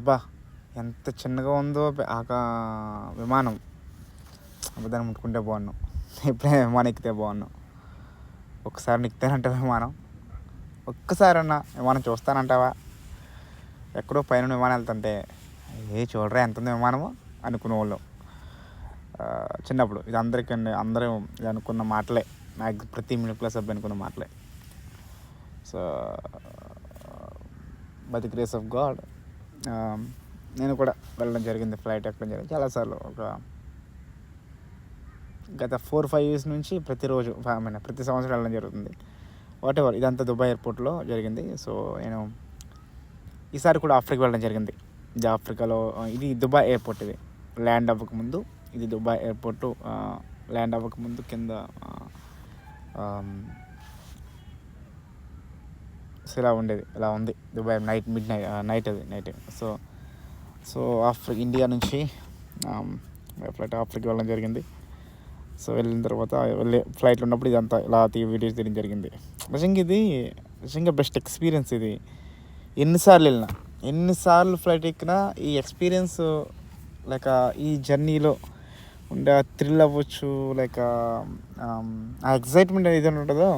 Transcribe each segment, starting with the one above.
అబ్బా ఎంత చిన్నగా ఉందో ఆ విమానం. అబ్బా దాన్ని ముట్టుకుంటే బాగున్నాం ఎప్పుడైనా విమానం ఎక్కితే బాగున్నాం ఒకసారి నిక్కుతానంటే విమానం. ఒక్కసారన్నా విమానం చూస్తానంటావా? ఎక్కడో పైన విమానం వెళ్తుంటే ఏ చూడరా ఎంత ఉంది విమానము? అనుకునే వాళ్ళు చిన్నప్పుడు. ఇది అందరికీ అందరూ అనుకున్న మాటలే. నాకు ప్రతి మిడిల్ క్లాస్ అబ్బాయి అనుకున్న మాటలే. So by the grace of God. నేను కూడా వెళ్ళడం జరిగింది ఫ్లైట్ ఎక్కడం జరిగింది. చాలాసార్లు ఒక గత ఫోర్ ఫైవ్ ఇయర్స్ నుంచి ప్రతిరోజు ఐ మీన్ ప్రతి సంవత్సరం వెళ్ళడం జరుగుతుంది. వాట్ ఎవర్ ఇదంతా దుబాయ్ ఎయిర్పోర్ట్లో జరిగింది. సో నేను ఈసారి కూడా ఆఫ్రికా వెళ్ళడం జరిగింది. ఇది ఆఫ్రికాలో ఇది దుబాయ్ ఎయిర్పోర్ట్ ఇది. ల్యాండ్ అవ్వకముందు ఇది దుబాయ్ ఎయిర్పోర్టు ల్యాండ్ అవ్వకముందు కింద సో ఇలా ఉండేది. ఇలా ఉంది. Dubai night mid night night అది నైట్. సో సో ఆఫ్రి ఇండియా నుంచి ఫ్లైట్ ఆఫ్రికా వెళ్ళడం జరిగింది. సో వెళ్ళిన తర్వాత వెళ్ళే ఫ్లైట్లో ఉన్నప్పుడు ఇదంతా ఇలా తీ వీడియోస్ తీయడం జరిగింది. నిజంగా ఇది నిజంగా బెస్ట్ ఎక్స్పీరియన్స్ ఇది. ఎన్నిసార్లు వెళ్ళినా ఎన్నిసార్లు ఫ్లైట్ ఎక్కినా ఈ ఎక్స్పీరియన్స్ లైక్ ఈ జర్నీలో ఉండే థ్రిల్ అవ్వచ్చు లైక్ ఆ ఎగ్జైట్మెంట్ ఏదైనా ఉంటుందో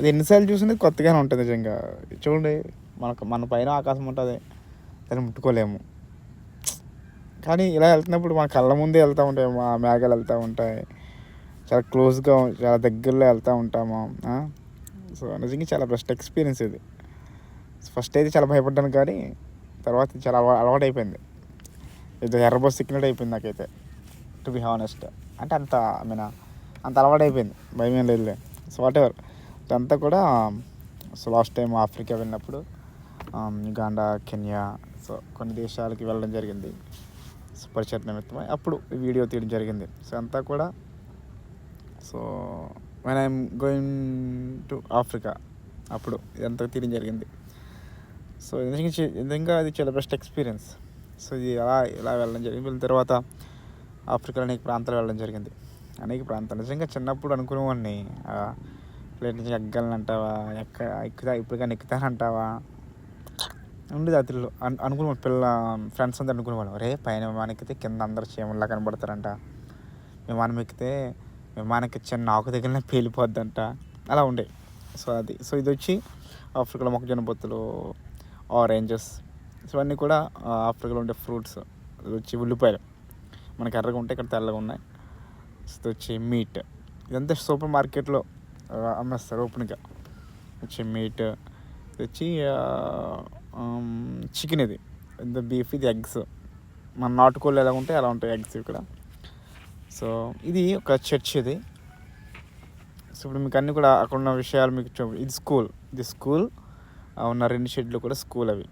అది ఎన్నిసార్లు చూసినా కొత్తగానే ఉంటుంది నిజంగా. చూడండి మనకు మన పైన ఆకాశం ఉంటుంది దాన్ని ముట్టుకోలేము. కానీ ఇలా వెళ్తున్నప్పుడు మన కళ్ళ ముందే వెళ్తూ ఉంటాయి మా మేఘాలు వెళ్తూ ఉంటాయి. చాలా క్లోజ్గా చాలా దగ్గరలో వెళ్తూ ఉంటాము సో నిజంగా చాలా బెస్ట్ ఎక్స్పీరియన్స్ ఇది. ఫస్ట్ అయితే చాలా భయపడ్డాను కానీ తర్వాత చాలా అలవాటు అయిపోయింది ఇది ఎర్ర బస్ ఎక్కినట్టు అయిపోయింది నాకైతే టు బి హానెస్ట్ అంటే అంత ఐ మీన్ అంత అలవాటు అయిపోయింది భయం ఏం లేదులే. సో వాట్ ఎవర్ ఇదంతా కూడా సో లాస్ట్ టైం ఆఫ్రికా వెళ్ళినప్పుడు యుగాండా కెన్యా సో కొన్ని దేశాలకి వెళ్ళడం జరిగింది. సో పరిచయ నిమిత్తమై అప్పుడు వీడియో తీయడం జరిగింది. సో అంతా కూడా so when I'm going to Africa అప్పుడు ఇదంతా తీయడం జరిగింది. సో నిజంగా అది చాలా బెస్ట్ ఎక్స్పీరియన్స్ సో ఇది అలా ఇలా వెళ్ళడం జరిగింది? వెళ్ళిన తర్వాత ఆఫ్రికాలో అనేక ప్రాంతాలు వెళ్ళడం జరిగింది. అనేక ప్రాంతాలు. నిజంగా చిన్నప్పుడు అనుకునేవాడిని ప్లేట్ నుంచి ఎక్కగలను అంటావా ఎక్క ఎక్కుతా ఇప్పుడు కానీ ఎక్కుతానంటావా? ఉండేది అతిలో అను పిల్ల ఫ్రెండ్స్ అంతా అనుకునేవాళ్ళం రే పైన విమానెక్కితే కింద అందరు చీమల్లా కనబడతారంట. విమానం ఎక్కితే విమానకి చిన్న ఆకు దగ్గరనే పేలిపోద్దంట. అలా ఉండే. సో అది. సో ఇది వచ్చి ఆఫ్రికాలో మొక్కజొన్న పొత్తులు ఆరెంజెస్ సో అన్నీ కూడా ఆఫ్రికాలో ఉండే ఫ్రూట్స్. అది వచ్చి ఉల్లిపాయలు. మనకి ఎర్రగా ఉంటాయి ఇక్కడ తెల్లగా ఉన్నాయి. సో వచ్చి మీట్. ఇదంతా సూపర్ మార్కెట్లో అమ్మేస్తారు ఓపెన్గా వచ్చి మీట్ తెచ్చి వచ్చి చికెన్ ఇది. ఇది బీఫ్ ఇది ఎగ్స్. మన నాటుకోళ్ళు ఎలా ఉంటాయి అలా ఉంటాయి ఎగ్స్ ఇక్కడ. సో ఇది ఒక చర్చ్ ఇది. సో ఇప్పుడు మీకు అన్నీ కూడా అక్కడ ఉన్న విషయాలు మీకు చూ ఇది స్కూల్. ఇది స్కూల్. ఉన్న రెండు షెడ్లు కూడా స్కూల్ అవి.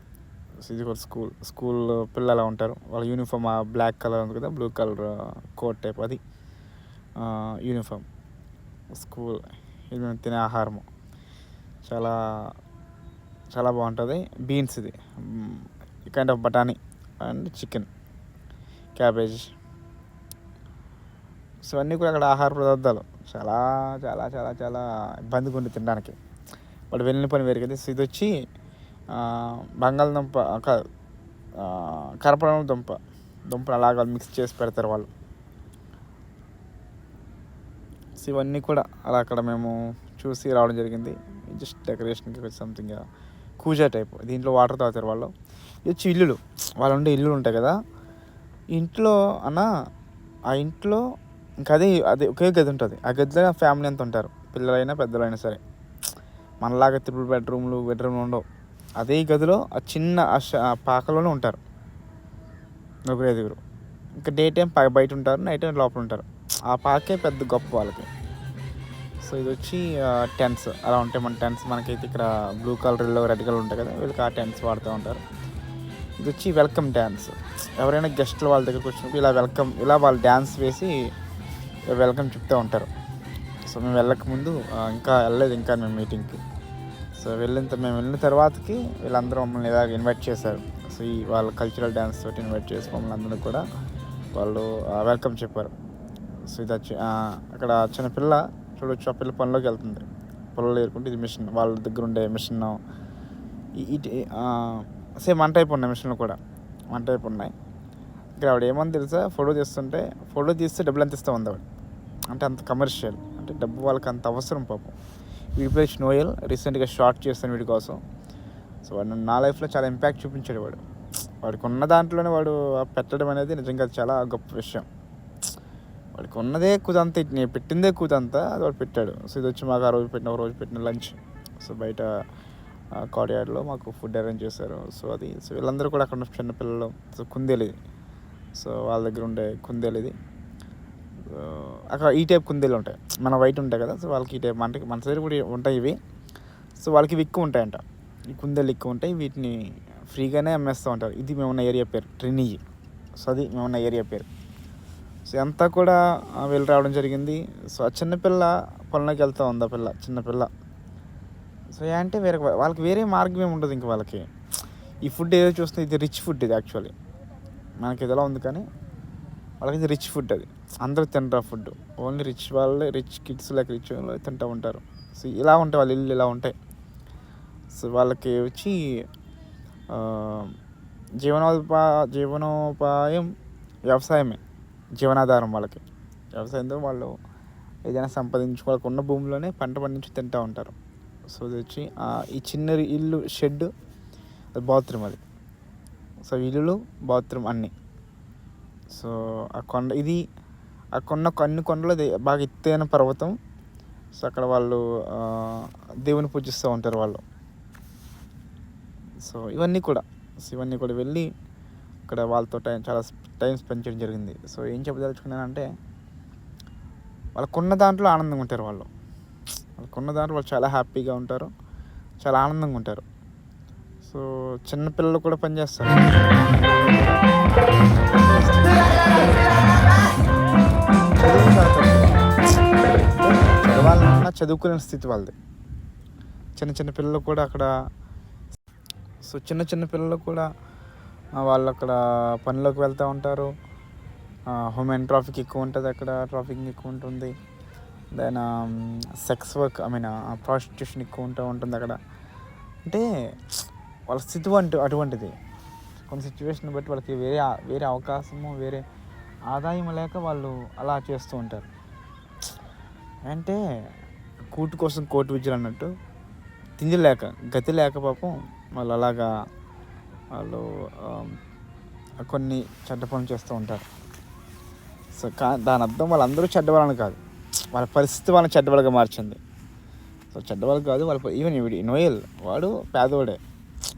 సో ఇది కూడా స్కూల్. స్కూల్ పిల్లలు అలా ఉంటారు? వాళ్ళ యూనిఫామ్ ఆ బ్లాక్ కలర్ ఉంది కదా బ్లూ కలర్ కోట్ టైప్ అది. యూనిఫామ్. స్కూల్. ఇది మేము తినే ఆహారము. చాలా చాలా బాగుంటుంది. బీన్స్ ఇది. కైండ్ ఆఫ్ బఠానీ అండ్ చికెన్ క్యాబేజ్. సో అన్నీ కూడా అక్కడ ఆహార పదార్థాలు. చాలా చాలా చాలా చాలా ఇబ్బందిగా ఉంది తినడానికి. వాడు వెళ్ళిన పని వేరు కదా సో ఇది వచ్చి బంగాళదుంప కాదు కరపడం దుంప. దుంపలు అలాగా మిక్స్ చేసి పెడతారు వాళ్ళు. సో ఇవన్నీ కూడా అలా అక్కడ మేము చూసి రావడం జరిగింది. జస్ట్ డెకరేషన్కి సంథింగ్ కూజా టైప్ దీంట్లో వాటర్ తాగుతారు వాళ్ళు. ఇది వచ్చి ఇల్లులు. వాళ్ళు ఉండే ఇల్లులు ఉంటాయి కదా. ఇంట్లో అన్న ఆ ఇంట్లో ఇంకా అదే అదే ఒకే గది ఉంటుంది. ఆ గదిలో ఫ్యామిలీ అంతా ఉంటారు. పిల్లలైనా పెద్దలైనా సరే. మనలాగా త్రిపుల్ బెడ్రూమ్లు బెడ్రూమ్లు ఉండవు. అదే గదిలో ఆ చిన్న ఆ పాకలోనే ఉంటారు. నలుగురు ఐదుగురు. ఇంకా డే టైం బయట ఉంటారు నైట్ టైం లోపల ఉంటారు. ఆ పాకే పెద్ద గొప్ప వాళ్ళకి. సో ఇది వచ్చి టెన్స్ అలా ఉంటాయి మన టెన్స్ మనకైతే ఇక్కడ బ్లూ కలర్ రెడ్ కలర్ ఉంటాయి కదా వీళ్ళకి ఆ టెన్స్ వాడుతూ ఉంటారు. ఇది వచ్చి వెల్కమ్ డ్యాన్స్ ఎవరైనా గెస్ట్లు వాళ్ళ దగ్గరకు వచ్చినప్పుడు ఇలా వెల్కమ్ ఇలా వాళ్ళు డ్యాన్స్ వేసి వెల్కమ్ చెప్తూ ఉంటారు. సో మేము వెళ్ళకముందు ఇంకా వెళ్ళలేదు ఇంకా మేము మీటింగ్కి సో వెళ్ళిన మేము వెళ్ళిన తర్వాతకి వీళ్ళందరూ మమ్మల్ని ఇలా ఇన్వైట్ చేశారు. సో ఈ వాళ్ళ కల్చరల్ డ్యాన్స్ తోటి ఇన్వైట్ చేసి మమ్మల్ని అందరూ కూడా వాళ్ళు వెల్కమ్ చెప్పారు. సో ఇది అక్కడ చిన్న పిల్ల చూడొచ్చు ఆ పిల్ల పనిలోకి వెళ్తుంది. పొలంలో ఏరుకుంటే ఇది మిషన్ వాళ్ళ దగ్గర ఉండే మిషన్. ఇటు సేమ్ వన్ టైప్ ఉన్నాయి మిషన్లు కూడా. వన్ టైప్ ఉన్నాయి ఇక్కడ ఆవిడ ఏమని తెలుసా? ఫోటో తీస్తుంటే ఫోటో తీస్తే డబ్బులు ఎంత ఇస్తా ఉంది ఆవిడ. అంటే అంత కమర్షియల్ అంటే డబ్బు వాళ్ళకి అంత అవసరం పాపం. వీడి నోయల్ రీసెంట్గా షార్ట్ చేస్తాను వీడి కోసం. సో వాడు నా లైఫ్లో చాలా ఇంపాక్ట్ చూపించాడు వాడు. వాడికి ఉన్న దాంట్లోనే వాడు ఆ పెట్టడం అనేది నిజంగా చాలా గొప్ప విషయం. వాడికి ఉన్నదే కుదంత నేను పెట్టిందే కుదంతా అది వాడు పెట్టాడు. సో ఇది వచ్చి మాకు ఆ రోజు పెట్టిన ఒక రోజు పెట్టిన లంచ్. సో బయట కాడియాడ్లో మాకు ఫుడ్ అరేంజ్ చేశారు. సో అది సో వీళ్ళందరూ కూడా అక్కడ ఉన్న చిన్నపిల్లలు సో కుందేలు ఇది. సో వాళ్ళ దగ్గర ఉండే కుందేలు ఇది. సో అక్కడ ఈ టైప్ కుందేలు ఉంటాయి. మన వైట్ ఉంటాయి కదా సో వాళ్ళకి ఈ టైప్ మనకి మన సైడ్ కూడా ఉంటాయి ఇవి. సో వాళ్ళకి ఇవి ఎక్కువ ఉంటాయంట. ఈ కుందేలు ఎక్కువ ఉంటాయి. వీటిని ఫ్రీగానే అమ్మేస్తూ ఉంటారు. ఇది మేమున్న ఏరియా పేరు ట్రినీ సో అది మేమున్న ఏరియా పేరు. సో అంతా కూడా వెళ్ళి రావడం జరిగింది. సో ఆ చిన్నపిల్ల పొలంలోకి వెళ్తూ ఉంది ఆ పిల్ల చిన్నపిల్ల సో ఏ అంటే వేరే వాళ్ళకి వేరే మార్గం ఏమి ఉండదు ఇంక వాళ్ళకి. ఈ ఫుడ్ ఏదో చూస్తే ఇది రిచ్ ఫుడ్ ఇది యాక్చువల్లీ మనకి ఇది ఎలా ఉంది కానీ వాళ్ళకి ఇది రిచ్ ఫుడ్ అది. అందరూ తింటారు ఫుడ్ ఓన్లీ రిచ్ వాళ్ళే రిచ్ కిడ్స్ లైక్ రిచ్ వాళ్ళు తింటూ ఉంటారు. సో ఇలా ఉంటాయి వాళ్ళ ఇల్లు ఇలా ఉంటాయి. సో వాళ్ళకి వచ్చి జీవనోపా జీవనోపాయం వ్యవసాయమే. జీవనాధారం వాళ్ళకి. వ్యవసాయంతో వాళ్ళు ఏదైనా సంపాదించు వాళ్ళకు ఉన్న భూమిలోనే పంట పండించి తింటూ ఉంటారు. సో ఇది వచ్చి ఈ చిన్న ఇల్లు షెడ్ అది బాత్రూమ్ అది. సో ఇల్లులు బాత్రూమ్ అన్నీ. సో ఆ కొండ ఇది ఆ కొండ అన్ని కొండలు బాగా ఎత్తైన పర్వతం. సో అక్కడ వాళ్ళు దేవుని పూజిస్తూ ఉంటారు వాళ్ళు. సో ఇవన్నీ కూడా. సో ఇవన్నీ కూడా వెళ్ళి అక్కడ వాళ్ళతో టైం చాలా టైం స్పెండ్ చేయడం జరిగింది. సో ఏం చెప్పదలుచుకున్నానంటే వాళ్ళకున్న దాంట్లో ఆనందంగా ఉంటారు వాళ్ళు. వాళ్ళకున్న దాంట్లో వాళ్ళు చాలా హ్యాపీగా ఉంటారు. చాలా ఆనందంగా ఉంటారు. సో చిన్నపిల్లలు కూడా పనిచేస్తారు చదవాలన్నా చదువుకునే స్థితి వాళ్ళది. చిన్న చిన్న పిల్లలు కూడా అక్కడ సో చిన్న చిన్న పిల్లలు కూడా వాళ్ళు అక్కడ పనిలోకి వెళ్తూ ఉంటారు. హ్యూమెన్ ట్రాఫిక్ ఎక్కువ ఉంటుంది అక్కడ ట్రాఫిక్ um, ఎక్కువ ఉంటుంది. Then sex work I mean prostitution ఎక్కువ ఉంటూ ఉంటుంది అక్కడ. అంటే వాళ్ళ స్థితి అంటూ అటువంటిది. కొన్ని సిచ్యువేషన్ బట్టి వాళ్ళకి వేరే వేరే అవకాశము వేరే ఆదాయం లేక వాళ్ళు అలా చేస్తూ ఉంటారు. అంటే కూటు కోసం కోటి విద్యలు అన్నట్టు తిండి లేక గతి లేక పాపం వాళ్ళు అలాగా వాళ్ళు కొన్ని చెడ్డ పనులు చేస్తూ ఉంటారు. సో కా దాని అర్థం వాళ్ళందరూ చెడ్డవాళ్ళని కాదు. వాళ్ళ పరిస్థితి వాళ్ళని చెడ్డవాళ్ళగా మార్చింది. సో చెడ్డవాళ్ళు కాదు వాళ్ళ ఈవెన్ వీడి నోయల్ వాడు పేదవాడే.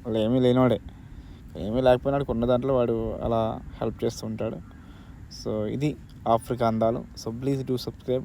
వాళ్ళు ఏమీ లేనివాడే. ఏమీ లేకపోయినా వాడికి ఉన్న దాంట్లో వాడు అలా హెల్ప్ చేస్తూ ఉంటాడు. సో ఇది ఆఫ్రికా అందాలు. So please do subscribe